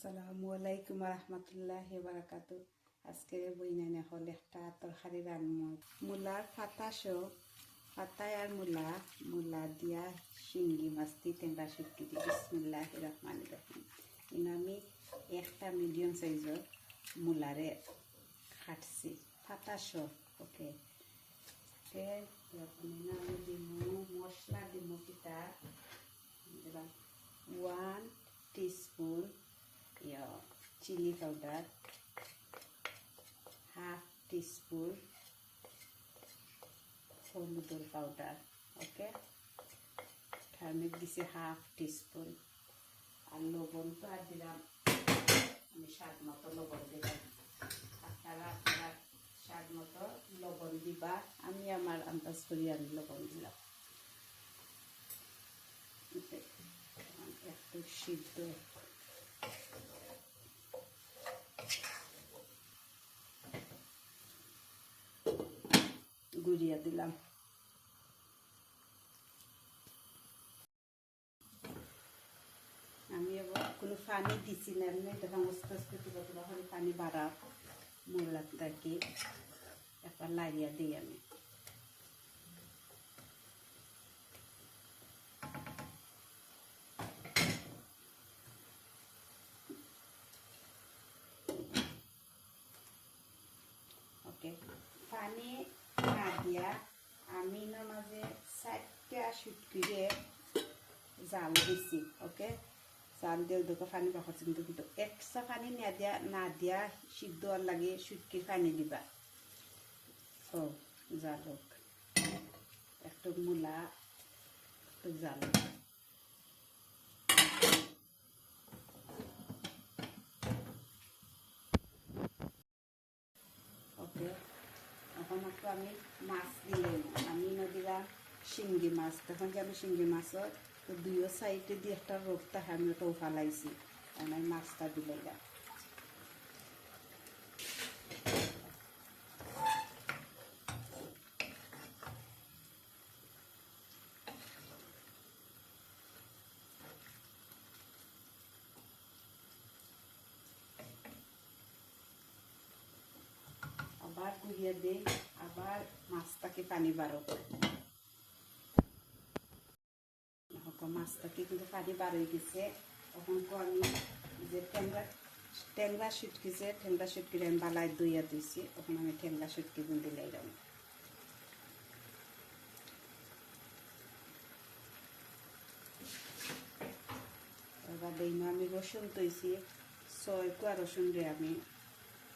আসসালামু আলাইকুম রহমতুল্লাহ বারাকাতু। আজকের বইনানে হল একটা তরকারি রান্না। মূলার ফাতাস ফাতায় আর মূলা মূলা দিয়া শিঙ্গি, মাছটি টেঙ্গা শুটকি দি বিসমিল্লাহ রহমান রহিম। কিন্তু আমি একটা মিডিয়াম সাইজর মূলারে খাটছি ফাতাস ওকে? তে এখানে আমি দিমু, মশলা দিমু কিতা one chilli powder, half teaspoon হলুদের পাউডার, ওকে? টার্মেক দিছি হাফ টিস্পুন। আর লবণ তো দিলাম, আমি স্বাদ মতো লবণ দিলাম। আপনারা আপনারা স্বাদ মতো লবণ দিবা, আমি আমার আন্দাজ করি আমি লবণ দিলাম। একটু সিদ্ধ গুড়িয়ে দিলাম। আমি এবার কোনো পানি দিছি না, এমনি তখন আস্তে আস্তে তুলা তুলা করে পানি বাড়া মোলাটাকে একবার লাগিয়ে দিই আমি। পানি না দিয়া আমি নমাজে চারটা সুটকিরে জাল দিছি ওকে জাল দিয়ে দুটো পানি পাখছি কিন্তু কিন্তু। এক্সট্রা পানি না দিয়া না দিয়া সিদ্ধ লাগে সুটকির পানি দিবা। ও জালুক একটু মূলা, একটু ওকে একটু আমি মাছ দিলাম আমি না দিলাম শিঙ্গি মাছ, তখন যে আমি শিঙ্গি মাছর তো দুইও সাইডে দিয়ে একটা রোগ থাকে আমি ওটাও ফালাইছি আমি মাছটা দিলাম আবার গুলিয়ে দেই আবার মাছটাকে পানি বারো মাছটাকে কিন্তু পানি বার হয়ে গেছে। তখন তো আমি যে ট্যাংরা ট্যাংরা সুটকিছে ট্যাংরা সুটকির আমি বালায় দইয়া দিয়েছি তখন আমি ট্যাংরা সুটকি গুণ দিলে এরকম এবার দিই আমি রসুন তৈছি ছয় কুয়া রসুন রে আমি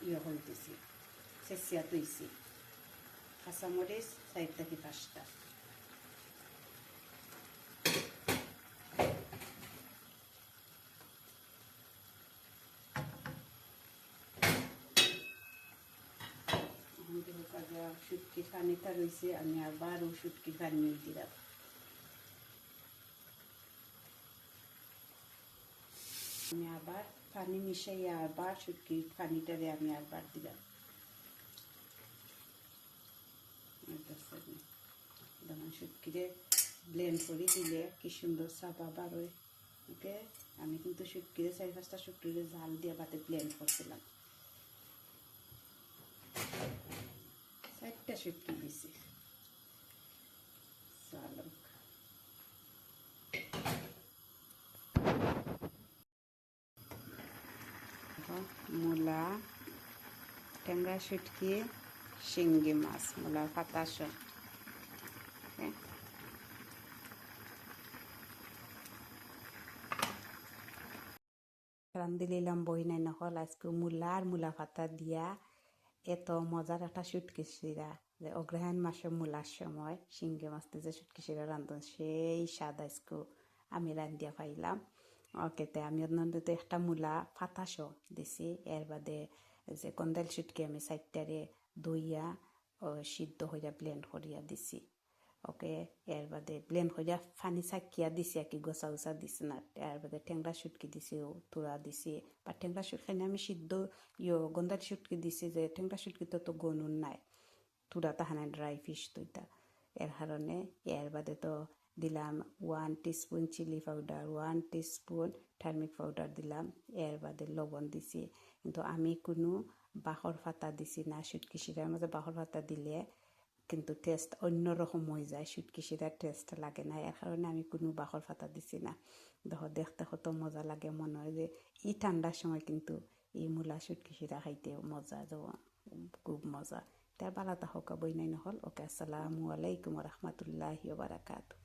ইয়ে হইতেছি, চেঁচিয়া তৈছি কাঁচামরিচ চার থেকে পাঁচটা শুটকি পানিটা রয়েছে আমি আবারও শুটকি পানি দিলাম আমি আবার পানি মিশাইয়া আবার শুটকি পানিটারে আমি আবার দিলাম শুটকিরে ব্লেন্ড করে দিলে কি সুন্দর চাপা বারোয় ওকে? আমি কিন্তু শুটকিরে চারি পাঁচটা শুটকিরে জাল দিয়ে বাতে ব্লেন্ড করছিলাম। চারটা শুটকি দিছি। মূলা, ট্যাংরা শুটকি শিঙ্গি মাছ মূলা পাতাস রান্ধি নিলাম বই নাই নকল আজকে মূলা আর মূলা পাতা দিয়া। এত মজার একটা সুটকিসিরা যে অগ্রহায়ণ মাসে মূলার সময় শিঙ্গি মাছতে যে সুটকিসিরা রান্ধন সেই স্বাদ আজকে আমি রান্ধিয়া পাইলাম। ওকেতে আমি অন্যতে একটা মূলা ফাতাস দিছি। এর বাদে যে কন্দাল সুটকি আমি সাইডটারে দইয়া সিদ্ধ হইয়া ব্লেন্ড করিয়া দিছি। ওকে এর বাদে ব্লেন্ড করিয়া ফানি চাকিয়া দিছি আর কি গোসা গোসা দিছি না এর বাদে টেংরা সুটকি দিছি তুরা দিছি বা টেংরা সুটখানি আমি সিদ্ধ ইয়ে গন্দাল সুটকি দিছি যে টেংরা সুটকি তো তো গনুন নাই তুরা তাহানে ড্রাই ফিশ তুইতা এর কারণে এর বাদে তো দিলাম one teaspoon chilli powder one teaspoon turmeric powder দিলাম এর বাদে লবণ দিছি কিন্তু আমি কোনো বাঁহর পাতা দিছি না শুটকি শিরার মধ্যে বাঁহর পাতা দিলে কিন্তু টেস্ট অন্য রকম হয়ে যায়। শুটকি শিরার টেস্ট লাগে না। এর কারণে আমি কোনো বাঁহর ফাতা দিছি না। দেখো, দেখতে কত মজা লাগে মনে হয় যে ই ঠান্ডার সময় কিন্তু এই মূলা শুটকি শিরা খাইতে মজা খুব মজা। তার বালা তাহকা বই নাই নহল। ওকে, আসসালামু আলাইকুম রহমতুল্লাহ বারাকাতু